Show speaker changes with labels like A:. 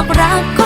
A: บอกรัก